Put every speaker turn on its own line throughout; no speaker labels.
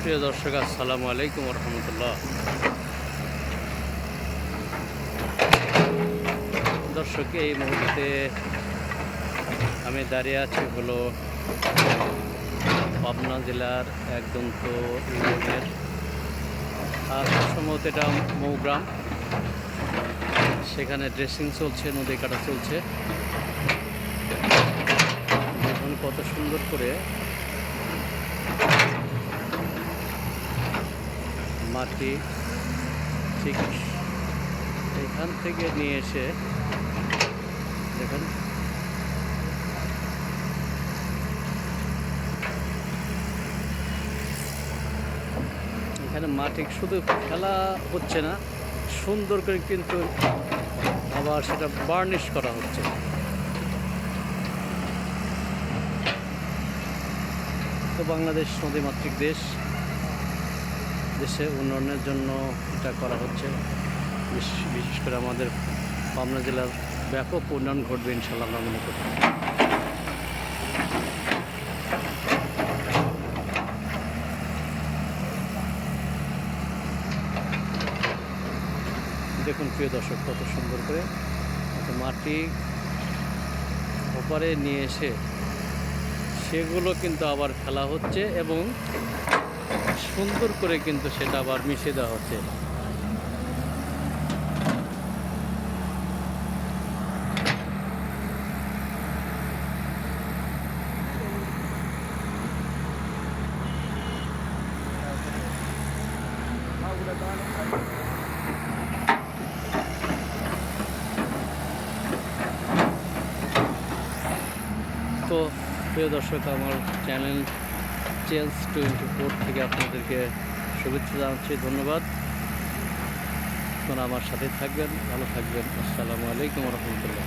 প্রিয় দর্শক, আসসালামু আলাইকুম রহমতুল্লাহ দর্শক, এই মুহূর্তে আমি দাঁড়িয়ে আছি হলো পাবনা জেলার একদন্ত ইউনিয়নের, আর সম্ভবত এটা মৌগ্রাম। সেখানে ড্রেসিং চলছে, নদী কাটা চলছে। দেখুন কত সুন্দর করে মাটি ঠিক এখান থেকে নিয়ে এসে দেখুন। এখানে মাটি শুধু খেলা হচ্ছে না, সুন্দর করে কিন্তু আবার সেটা বার্নিশ করা হচ্ছে। তো বাংলাদেশ নদীমাতৃক দেশ। দেশে উন্নয়নের জন্য এটা করা হচ্ছে। বিশ- বিশেষ করে আমাদের পাবনা জেলার ব্যাপক উন্নয়ন ঘটবে ইনশাল্লাহ আমরা মনে করি। দেখুন, প্রিয় দর্শক, কত সুন্দর করে মাটি ওপারে নিয়ে এসে সেগুলো কিন্তু আবার ফেলা হচ্ছে এবং সুন্দর করে কিন্তু সেটা আবার মিশে দেওয়া হচ্ছে। তো প্রিয় দর্শক, আমার চ্যানেল চেঞ্জ টোয়েন্টি ফোর থেকে আপনাদেরকে শুভেচ্ছা জানাচ্ছি, ধন্যবাদ। আপনারা আমার সাথে থাকবেন, ভালো থাকবেন। আসসালামু আলাইকুম রহমতুল্লাহ।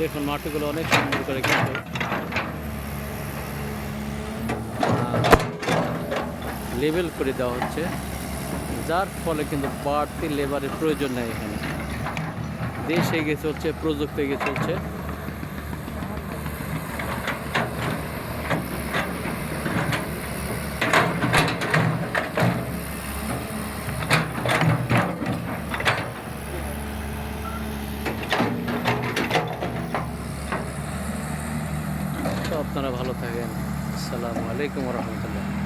দেখুন, মাটিগুলো অনেক সুন্দর করে কিন্তু। লেবেল করে দেওয়া হচ্ছে। যার ফলে কিন্তু বাড়তি লেবারের প্রয়োজন নেই এখানে। দেশ এগিয়ে চলছে, প্রযুক্তি এগিয়ে চলছে তো আপনারা ভালো থাকেন। আসসালামু আলাইকুম রহমতুল্লাহ।